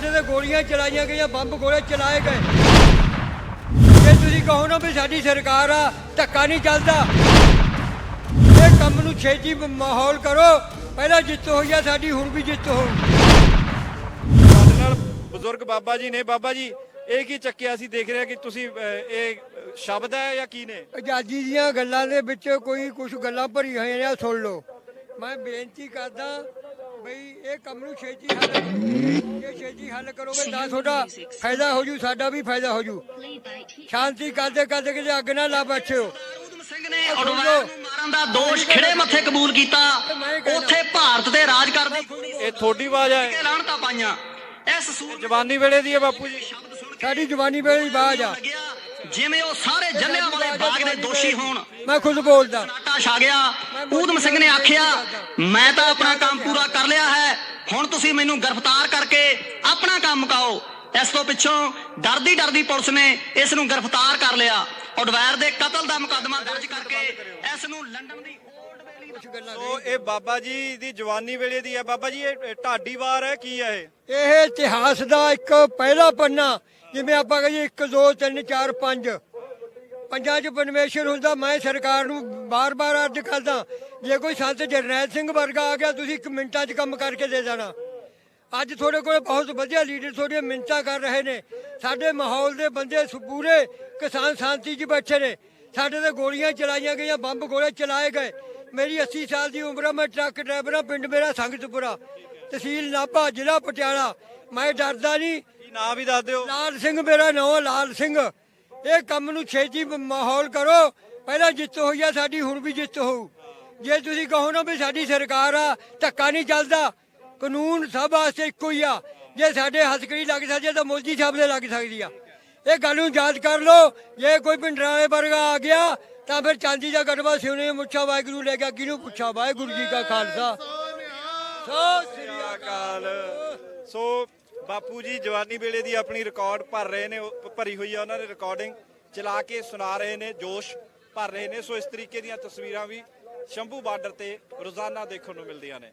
ਸਾਡੇ ਤੇ ਗੋਲੀਆਂ ਚਲਾਈਆਂ ਗਈਆਂ ਬੰਬ ਗੋਲੇ ਚਲਾਏ ਗਏ। ਜੇ ਤੁਸੀਂ ਕਹੋ ਨਾ ਵੀ ਸਾਡੀ ਸਰਕਾਰ ਆ ਧੱਕਾ ਨਹੀਂ ਚੱਲਦਾ। ਇਹ ਕੰਮ ਨੂੰ ਛੇਤੀ ਮਾਹੌਲ ਕਰੋ। ਪਹਿਲਾਂ ਜਿੱਤ ਹੋਈ ਆ ਸਾਡੀ ਹੁਣ ਵੀ ਜਿੱਤ ਹੋਊ। ਸਾਡੇ ਨਾਲ ਬਜ਼ੁਰਗ ਬਾਬਾ ਜੀ ਨੇ। ਬਾਬਾ ਜੀ ਇਹ ਕੀ ਚੱਕਿਆ? ਸੀ ਦੇਖ ਰਿਹਾ ਕਿ ਤੁਸੀਂ ਅਹ, ਇਹ ਸ਼ਬਦ ਹੈ ਜਾਂ ਕੀ ਨੇ? ਆਜ਼ਾਦੀ ਦੀਆਂ ਗੱਲਾਂ ਦੇ ਵਿੱਚ ਕੋਈ ਕੁਝ ਗੱਲਾਂ ਭਰੀ ਹੋਈਆਂ ਨੇ ਸੁਣ ਲਓ। ਮੈਂ ਬੇਨਤੀ ਕਰਦਾ ਇਹ ਕੰਮ ਨੂੰ ਛੇਤੀ ਹੱਲ ਕਰੋ। ਜੇ ਛੇਤੀ ਹੱਲ ਕਰੋਗੇ ਤਾਂ ਤੁਹਾਡਾ ਫਾਇਦਾ ਹੋ ਜੂ ਸਾਡਾ ਵੀ ਫਾਇਦਾ ਹੋ ਜੂ। ਸ਼ਾਂਤੀ ਕਰਦੇ ਕਰਦੇ ਕਿਤੇ ਅੱਗ ਨਾ ਲਾ ਬੈਠਿਓ। ਉਦਮ ਸਿੰਘ ਨੇ ਉਡਵਾਇਰ ਨੂੰ ਮਾਰਨ ਦਾ ਦੋਸ਼ ਖਿੜੇ ਮੱਥੇ ਕਬੂਲ ਕੀਤਾ। ਉੱਥੇ ਭਾਰਤ ਤੇ ਰਾਜ ਕਰਦੀ ਕੁੜੀ ਇਹ ਤੁਹਾਡੀ ਆਵਾਜ਼ ਹੈ। ਕੇ ਲਾਹਣਤਾਂ ਪਾਈਆਂ। ਇਸ ਸੂਰ ਜਵਾਨੀ ਵੇਲੇ ਦੀ ਹੈ ਬਾਪੂ ਜੀ। ਸਾਡੀ ਜਵਾਨੀ ਵੇਲੇ ਦੀ ਬਾਜ ਆ। ਜਿਵੇਂ ਉਹ ਸਾਰੇ ਜੱਲਿਆਂ ਵਾਲੇ ਬਾਗ ਦੇ ਦੋਸ਼ੀ ਹੋਣ। ਮੈਂ ਖੁਦ ਬੋਲਦਾ। ਨਾਟਾ ਛਾ ਗਿਆ। ਊਧਮ ਸਿੰਘ ਨੇ ਆਖਿਆ ਮੈਂ ਤਾਂ ਆਪਣਾ ਕੰਮ ਪੂਰਾ ਤੁਸੀਂ ਮੈਨੂੰ ਗ੍ਰਿਫਤਾਰ ਕਰਕੇ ਆਪਣਾ ਕੰਮ ਮੁਕਾਓ। ਇਸ ਤੋਂ ਪਿੱਛੋਂ ਡਰਦੀ ਡਰਦੀ ਪੁਲਿਸ ਨੇ ਇਸ ਨੂੰ ਗ੍ਰਿਫਤਾਰ ਕਰ ਲਿਆ। ਉਡਵੈਰ ਦੇ ਕਤਲ ਦਾ ਮੁਕੱਦਮਾ ਦਰਜ ਕਰਕੇ ਇਸ ਨੂੰ ਲੰਡਨ ਦੀ ਓਲਡ ਵੇਲੀ ਕੁਝ ਗੱਲਾਂ ਸੋ ਇਹ ਬਾਬਾ ਜੀ ਦੀ ਜਵਾਨੀ ਵੇਲੇ ਦੀ ਹੈ। ਬਾਬਾ ਜੀ ਇਹ ਢਾਡੀ ਵਾਰ ਹੈ ਕੀ ਹੈ ਇਹ? ਇਹ ਇਤਿਹਾਸ ਦਾ ਇੱਕ ਪਹਿਲਾ ਪੰਨਾ ਜਿਵੇਂ ਆਪਾਂ ਕਹੀਏ 1 2 3 4 5 ਪੰਜਾਂ 'ਚ ਪਰਮੇਸ਼ਰ ਹੁੰਦਾ ਮੈਂ ਸਰਕਾਰ ਨੂੰ ਬਾਰ-ਬਾਰ ਅਰਜ਼ ਕਰਦਾ ਜੇ ਕੋਈ ਸੰਤ ਜਰਨੈਲ ਸਿੰਘ ਵਰਗਾ ਆ ਗਿਆ ਤੁਸੀਂ ਇੱਕ ਮਿੰਟਾਂ 'ਚ ਕੰਮ ਕਰਕੇ ਦੇ ਦੇਣਾ। ਅੱਜ ਤੁਹਾਡੇ ਕੋਲ ਬਹੁਤ ਵਧੀਆ ਲੀਡਰ ਤੁਹਾਡੀਆਂ ਮਿੰਟਾਂ ਕਰ ਰਹੇ ਨੇ। ਸਾਡੇ ਮਾਹੌਲ ਦੇ ਬੰਦੇ ਪੂਰੇ ਕਿਸਾਨ ਸ਼ਾਂਤੀ 'ਚ ਬੈਠੇ ਨੇ। ਸਾਡੇ ਤੇ ਗੋਲੀਆਂ ਚਲਾਈਆਂ ਗਈਆਂ ਬੰਬ ਗੋਲੇ ਚਲਾਏ ਗਏ। ਮੇਰੀ 80 ਸਾਲ ਦੀ ਉਮਰ ਆ ਮੈਂ ਟਰੱਕ ਡਰਾਈਵਰ ਆ ਪਿੰਡ ਮੇਰਾ ਸੰਗਤਪੁਰਾ ਤਹਿਸੀਲ ਨਾਭਾ ਜ਼ਿਲ੍ਹਾ ਪਟਿਆਲਾ। ਮੈਂ ਡਰਦਾ ਨਹੀਂ। ਕੀ ਨਾਂ ਵੀ ਦੱਸ ਦਿਓ। ਲਾਲ ਸਿੰਘ ਮੇਰਾ ਨਾਮ ਲਾਲ ਸਿੰਘ। ਇਹ ਕੰਮ ਨੂੰ ਛੇਤੀ ਮਾਹੌਲ ਕਰੋ। ਪਹਿਲਾਂ ਜਿੱਤ ਹੋਈ ਆ ਸਾਡੀ ਹੁਣ ਵੀ ਜਿੱਤ ਹੋਊ। ਜੇ ਤੁਸੀਂ ਕਹੋ ਨਾ ਵੀ ਸਾਡੀ ਸਰਕਾਰ ਆ ਧੱਕਾ ਨਹੀਂ ਚੱਲਦਾ। ਕਾਨੂੰਨ ਸਭ ਵਾਸਤੇ ਇੱਕੋ ਹੀ ਆ। ਜੇ ਸਾਡੇ ਹਸਕਰੀ ਲੱਗ ਸਕਦੀ ਆ ਤਾਂ ਮੋਦੀ ਸਾਹਿਬ ਦੇ ਲੱਗ ਸਕਦੀ ਆ। ਇਹ ਗੱਲ ਨੂੰ ਯਾਦ ਕਰ ਲਓ, ਜੇ ਕੋਈ ਪਿੰਡਰਾਲੇ ਵਰਗਾ ਆ ਗਿਆ, ਤਾਂ ਫਿਰ ਚਾਂਦੀ ਦਾ ਗੜਵਾ ਸਿਉਣੇ ਮੁੱਛਾ ਵਾਹਿਗੁਰੂ ਲੈ ਗਿਆ, ਕਿਹਨੂੰ ਪੁੱਛਾ ਵਾਹਿਗੁਰੂ ਜੀ ਕਾ ਖਾਲਸਾ। ਸਤਿ ਸ੍ਰੀ ਅਕਾਲ। ਸੋ ਬਾਪੂ ਜੀ, ਜਵਾਨੀ ਵੇਲੇ ਦੀ ਆਪਣੀ ਰਿਕਾਰਡ ਭਰ ਰਹੇ ਨੇ ਭਰੀ ਹੋਈ ਆ ਉਹਨਾਂ ਨੇ ਰਿਕਾਰਡਿੰਗ ਚਲਾ ਕੇ ਸੁਣਾ ਰਹੇ ਨੇ, ਜੋਸ਼ ਭਰ ਰਹੇ ਨੇ। ਸੋ ਇਸ ਤਰੀਕੇ ਦੀਆਂ ਤਸਵੀਰਾਂ ਵੀ ਸ਼ੰਭੂ ਬਾਰਡਰ ਤੇ ਰੋਜ਼ਾਨਾ ਦੇਖਣ ਨੂੰ ਮਿਲਦੀਆਂ ਨੇ।